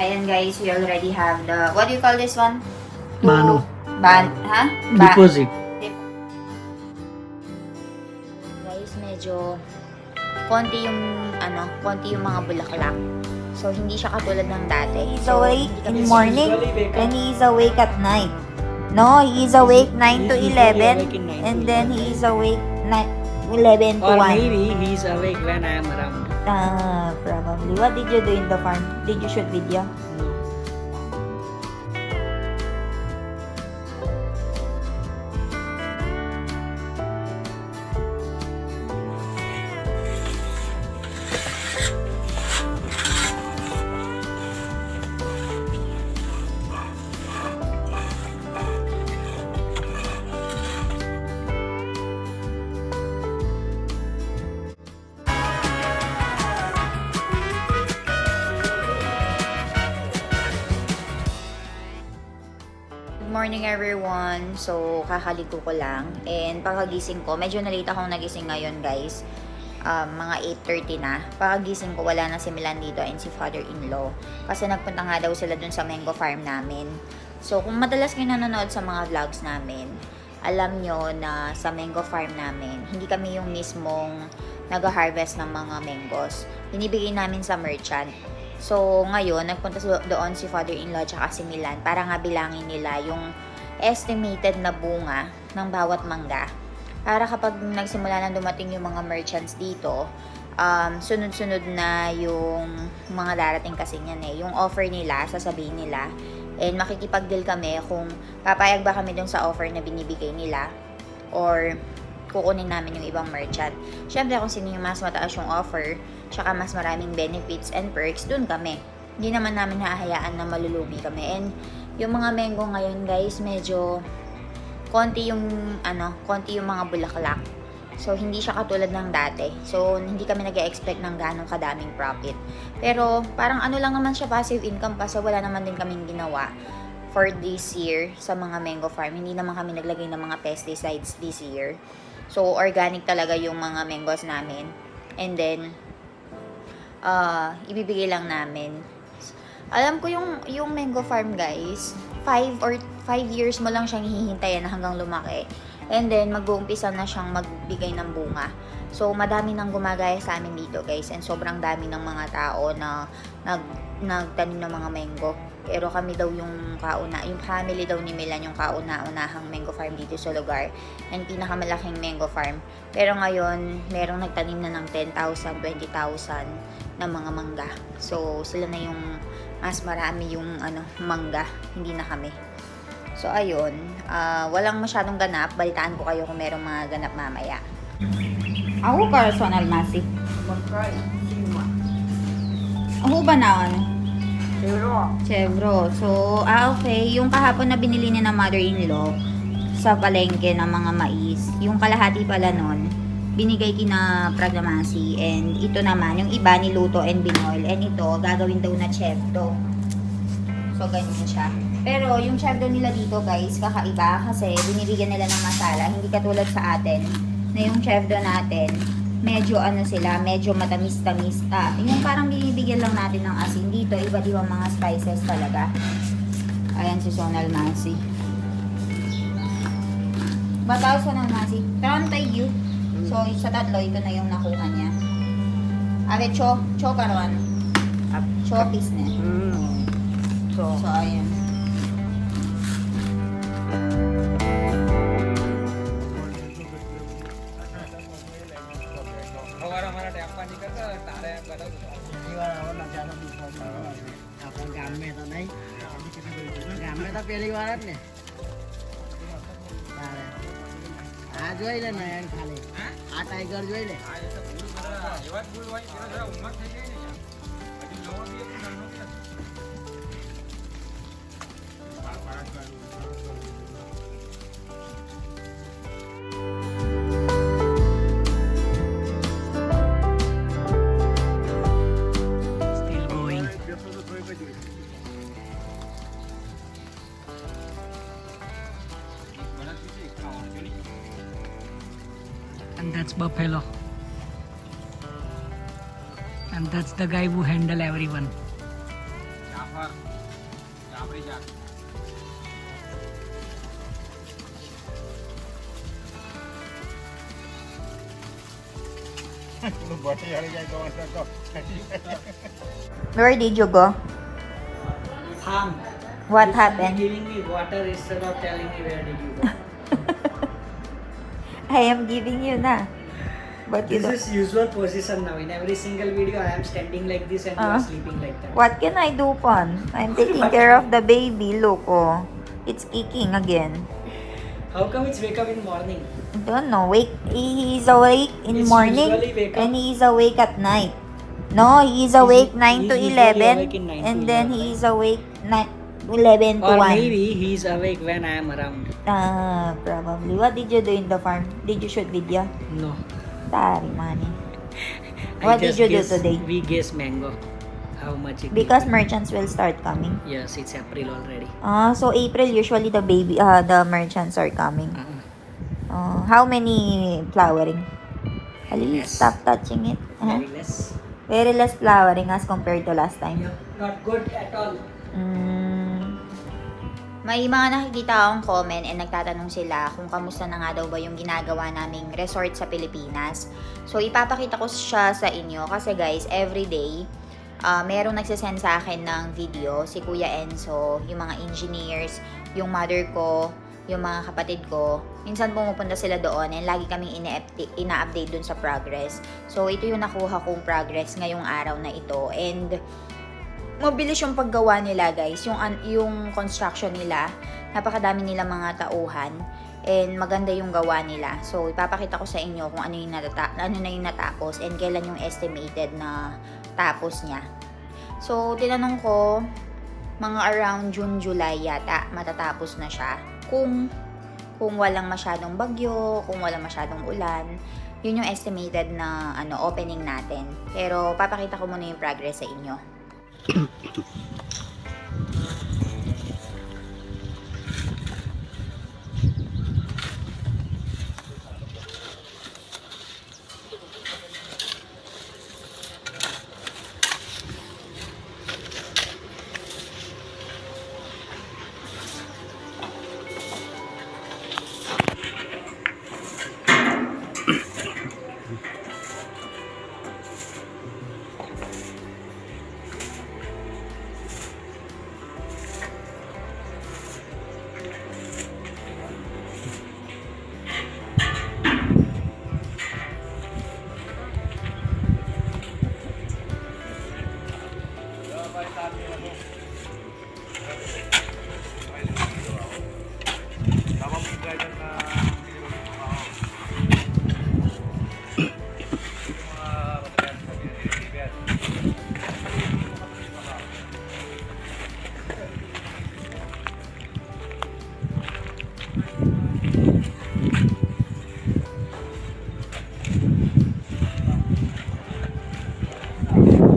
Ayan guys, we already have the, what do you call this one? Bano. Ban, ha? Ba- Deposit. Guys, medyo konti yung, ano, konti yung mga bulaklak. So, hindi siya katulad ng dati. He's So, awake in morning and he is awake at night. No, he is awake 9 to He's usually 11 awake in 9 and to then 11. he is awake 9, 11 to Or 1. maybe he's awake when I am around. Ah, probably. What did you do in the farm? Did you shoot video? Morning everyone. So, kakaligo ko lang. And pagkagising ko, medyo na-late akong nagising ngayon guys. Um, mga 8.30 na. Pagkagising ko, wala na si Milan dito and si father-in-law. Kasi nagpunta nga daw sila dun sa mango farm namin. So, kung madalas kayo nanonood sa mga vlogs namin, alam nyo na sa mango farm namin, hindi kami yung mismong nag-harvest ng mga mangoes. Binibigay namin sa merchant. So, ngayon, nagpunta doon si father-in-law at si Milan para nga bilangin nila yung estimated na bunga ng bawat mangga. Para kapag nagsimula na dumating yung mga merchants dito, um, sunod-sunod na yung mga darating kasi niyan eh. Yung offer nila, sasabihin nila. And makikipag-deal kami kung papayag ba kami dun sa offer na binibigay nila or kukunin namin yung ibang merchant. Siyempre, kung sino yung mas mataas yung offer, tsaka mas maraming benefits and perks, dun kami. Hindi naman namin hahayaan na malulugi kami. And yung mga mango ngayon, guys, medyo konti yung, ano, konti yung mga bulaklak. So, hindi siya katulad ng dati. So, hindi kami nag expect ng ganong kadaming profit. Pero, parang ano lang naman siya passive income pa. So, wala naman din kaming ginawa for this year sa mga mango farm. Hindi naman kami naglagay ng mga pesticides this year. So, organic talaga yung mga mangoes namin. And then, uh, ibibigay lang namin. Alam ko yung, yung mango farm, guys, 5 or 5 years mo lang siyang hihintayin hanggang lumaki. And then, mag-uumpisa na siyang magbigay ng bunga. So, madami nang gumagaya sa amin dito, guys. And sobrang dami ng mga tao na nag, nagtanim ng mga mango. Pero kami daw yung kauna, yung family daw ni Milan yung kauna-unahang mango farm dito sa lugar. And pinakamalaking mango farm. Pero ngayon, merong nagtanim na ng 10,000, 20,000 na mga mangga. So, sila na yung mas marami yung ano, mangga. Hindi na kami. So, ayun. ah, walang masyadong ganap. Balitaan ko kayo kung merong mga ganap mamaya. Ako personal masi. Ako ba na ano? Chevro. So, ah okay. Yung kahapon na binili ni na mother-in-law sa palengke ng mga mais, yung kalahati pala nun, binigay kina Pradamasi. And ito naman, yung iba niluto and binoil. And ito, gagawin daw na chevro. So, ganyan siya. Pero, yung chevro nila dito, guys, kakaiba kasi binibigyan nila ng masala. Hindi katulad sa atin, na yung chevro natin, medyo ano sila, medyo matamis-tamis. Ah, yung parang binibigyan lang natin ng asin dito, iba't ibang mga spices talaga. Ayan si Sonal Masi. Bataw Sonal Masi. Trantay you. So, sa tatlo, ito na yung nakuha niya. Ate, cho, cho karon. Cho na. Hmm. So, So, ayan. આપણા તો નહીં ગામમાં તો પહેલી જ ને. આ જોઈ લે નયન ખાલી આ ટાઈગર જોઈ લે and that's Buffalo. And that's the guy who handle everyone. Where did you go? Farm. What happened? Giving me water instead of telling me where did you go. I am giving you na. But you this is usual position now. In every single video, I am standing like this and you Ah. are sleeping like that. What can I do, Pon? I'm taking care of the baby. Look, oh. It's kicking again. How come it's wake up in morning? don't know. Wake. He is awake in It's morning and he is awake at night. No, he is awake 9 to he's usually 11 awake in 9 to and then 11, he is awake 9, 11 to Or 1. maybe he's awake when I am around. Ah, probably. What did you do in the farm? Did you shoot video? No. Tari, money. I What did just you do guess- today? We guess mango. How much it Because merchants will start coming. Yes, it's April already. Ah, so April usually the baby, uh, the merchants are coming. Uh-uh. Oh, how many flowering? Ali, stop touching it. Huh? Very less. Very less flowering as compared to last time. Not good at all. Mm. May mga nakikita akong comment and nagtatanong sila kung kamusta na nga daw ba yung ginagawa naming resort sa Pilipinas. So, ipapakita ko siya sa inyo kasi guys, everyday, uh, merong nagsasend sa akin ng video, si Kuya Enzo, yung mga engineers, yung mother ko, yung mga kapatid ko. Minsan pumupunta sila doon and lagi kaming ina-update dun sa progress. So, ito yung nakuha kong progress ngayong araw na ito. And, mabilis yung paggawa nila guys. Yung yung construction nila napakadami nila mga tauhan and maganda yung gawa nila. So ipapakita ko sa inyo kung ano yung natata- ano na yung natapos and kailan yung estimated na tapos niya. So tinanong ko mga around June July yata matatapos na siya. Kung kung walang masyadong bagyo kung walang masyadong ulan yun yung estimated na ano opening natin. Pero papakita ko muna yung progress sa inyo thank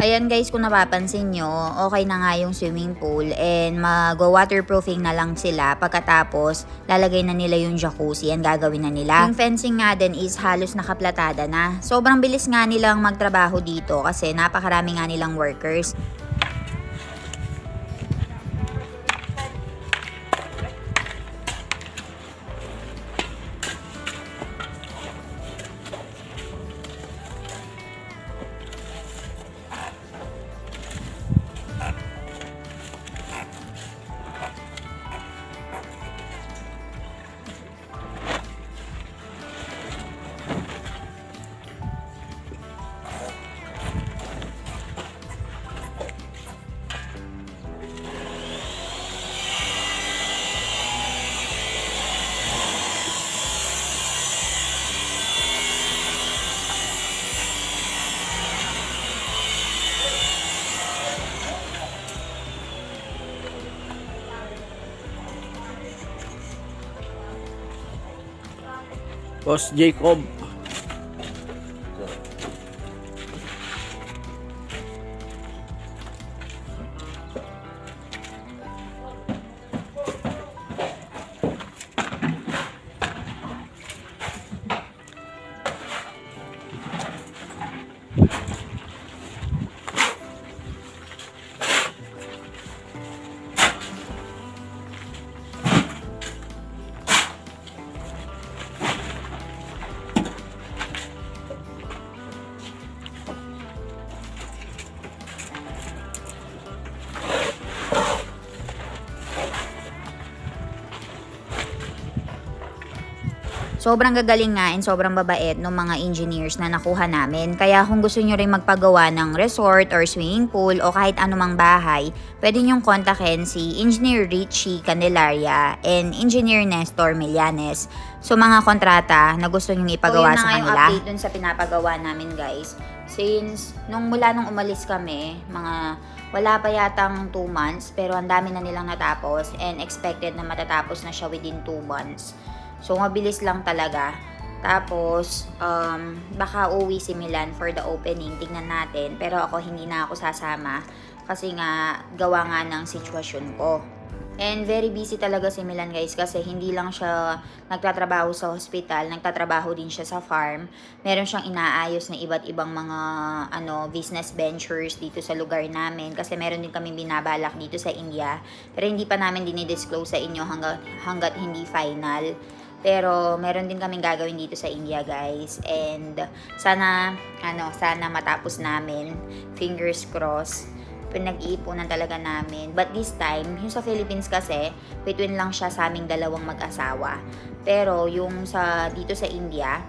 Ayan guys, kung napapansin nyo, okay na nga yung swimming pool and mag-waterproofing na lang sila. Pagkatapos, lalagay na nila yung jacuzzi and gagawin na nila. Yung fencing nga din is halos nakaplatada na. Sobrang bilis nga nilang magtrabaho dito kasi napakarami nga nilang workers. Boss Jacob. Sobrang gagaling nga and sobrang babait ng mga engineers na nakuha namin. Kaya kung gusto nyo rin magpagawa ng resort or swimming pool o kahit anumang bahay, pwede nyong kontakin si Engineer Richie Candelaria and Engineer Nestor Millanes. So mga kontrata na gusto nyong ipagawa so, yun na sa kanila. update dun sa pinapagawa namin guys. Since nung mula nung umalis kami, mga wala pa yatang 2 months, pero ang dami na nilang natapos and expected na matatapos na siya within 2 months. So, mabilis lang talaga. Tapos, um, baka uwi si Milan for the opening. Tingnan natin. Pero ako, hindi na ako sasama. Kasi nga, gawa nga ng sitwasyon ko. And very busy talaga si Milan guys kasi hindi lang siya nagtatrabaho sa hospital, nagtatrabaho din siya sa farm. Meron siyang inaayos na iba't ibang mga ano business ventures dito sa lugar namin kasi meron din kami binabalak dito sa India. Pero hindi pa namin dinidisclose sa inyo hanggat, hanggat hindi final. Pero meron din kaming gagawin dito sa India, guys. And sana ano, sana matapos namin. Fingers crossed pinag-iipunan talaga namin. But this time, yung sa Philippines kasi, between lang siya sa aming dalawang mag-asawa. Pero yung sa dito sa India,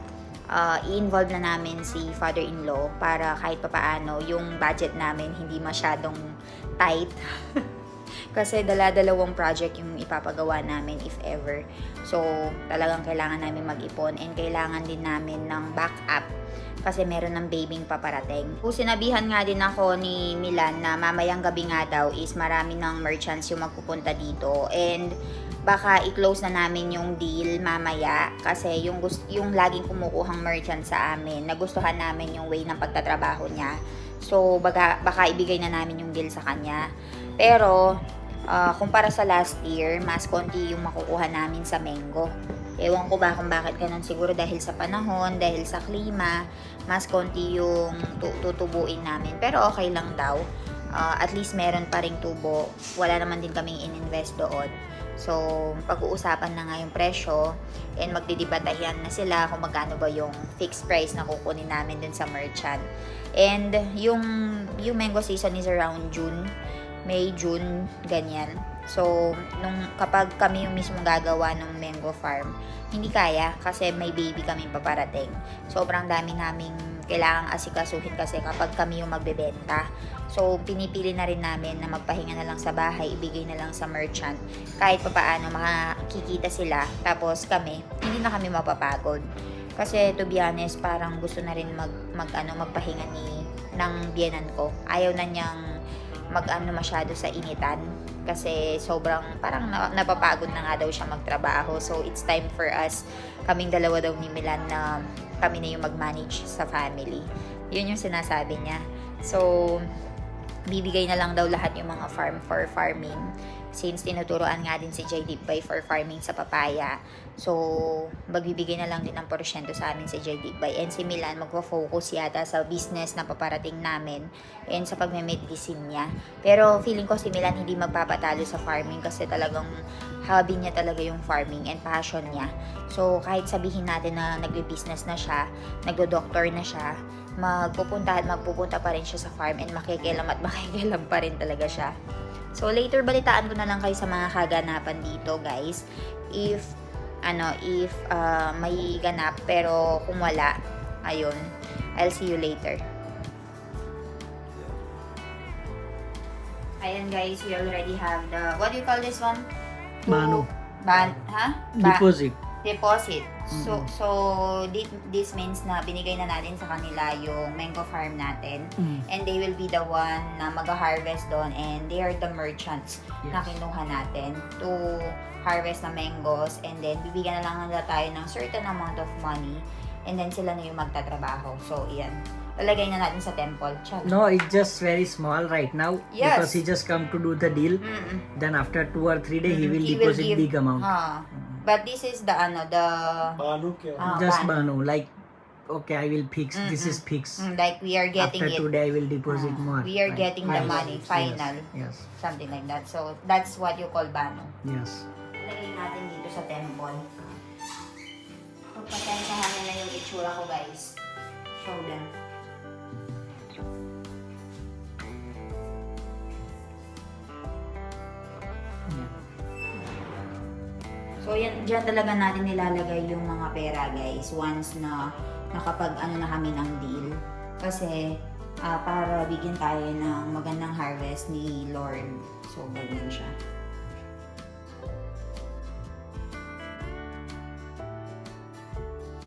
uh, i-involve na namin si father-in-law para kahit papaano yung budget namin hindi masyadong tight. kasi dala-dalawang project yung ipapagawa namin if ever. So, talagang kailangan namin mag-ipon and kailangan din namin ng backup kasi meron ng babing paparating. Kung sinabihan nga din ako ni Milan na mamayang gabi nga daw is marami ng merchants yung magpupunta dito and baka i-close na namin yung deal mamaya kasi yung yung laging kumukuhang merchant sa amin nagustuhan namin yung way ng pagtatrabaho niya so baka, baka ibigay na namin yung deal sa kanya pero ah, kumpara sa last year mas konti yung makukuha namin sa Mengo Ewan ko ba kung bakit ganun. Siguro dahil sa panahon, dahil sa klima, mas konti yung tu- tutubuin namin. Pero okay lang daw. Ah, at least meron pa ring tubo. Wala naman din kaming in-invest doon. So, pag-uusapan na nga yung presyo and magdidibatayan na sila kung magkano ba yung fixed price na kukunin namin dun sa merchant. And yung, yung mango season is around June. May, June, ganyan. So, nung kapag kami yung mismo gagawa ng mango farm, hindi kaya kasi may baby kaming paparating. Sobrang dami naming kailangang asikasuhin kasi kapag kami yung magbebenta. So, pinipili na rin namin na magpahinga na lang sa bahay, ibigay na lang sa merchant. Kahit pa paano makikita sila. Tapos kami, hindi na kami mapapagod. Kasi to be honest, parang gusto na rin mag, mag ano, magpahinga ni ng biyenan ko. Ayaw na niyang mag ano masyado sa initan kasi sobrang parang na, napapagod na nga daw siya magtrabaho. So it's time for us, kaming dalawa daw ni Milan na kami na yung mag-manage sa family. Yun yung sinasabi niya. So, bibigay na lang daw lahat yung mga farm for farming since tinuturoan nga din si JD by for farming sa papaya. So, magbibigay na lang din ng porsyento sa amin si JD by and si Milan magpo-focus yata sa business na paparating namin and sa pagme-medicine niya. Pero feeling ko si Milan hindi magpapatalo sa farming kasi talagang hobby niya talaga yung farming and passion niya. So, kahit sabihin natin na nagbe-business na siya, nagdo-doctor na siya, magpupunta at magpupunta pa rin siya sa farm and makikialam at makikialam pa rin talaga siya. So later balitaan ko na lang kayo sa mga kaganapan dito, guys. If ano, if uh, may ganap pero kung wala, ayun. I'll see you later. Ayan guys, we already have the what do you call this one? Bano. Ban, ha? Ba- Deposit. Deposit. So so thi- this means na binigay na natin sa kanila yung mango farm natin Mm. and they will be the one na mag-harvest doon and they are the merchants na Yes. kinuha natin to harvest na mangoes and then bibigyan na lang nila tayo ng certain amount of money and then sila na yung magtatrabaho. So, iyan. Lalagay na natin sa temple. Chal. No, it's just very small right now Yes. because he just come to do the deal. Mm-mm. Then after two or three days, he will He will deposit give- big amount. Ha. But this is the ano, the Balu kya? Ah, just ban. bano, like okay, I will fix. This is fixed. mm, like we are getting After it. two days, I will deposit Ah, more. we are Like, getting the money, yes, final. Yes. Something like that. So, that's what you call bano. Yes. Lagay natin dito sa temple. Pagpasensahan nila yung itsura ko, guys. Show them. So, yan, dyan talaga natin nilalagay yung mga pera, guys, once na nakapag ano na kami ng deal. Kasi, ah, para bigyan tayo ng magandang harvest ni Lord. So, ganyan siya.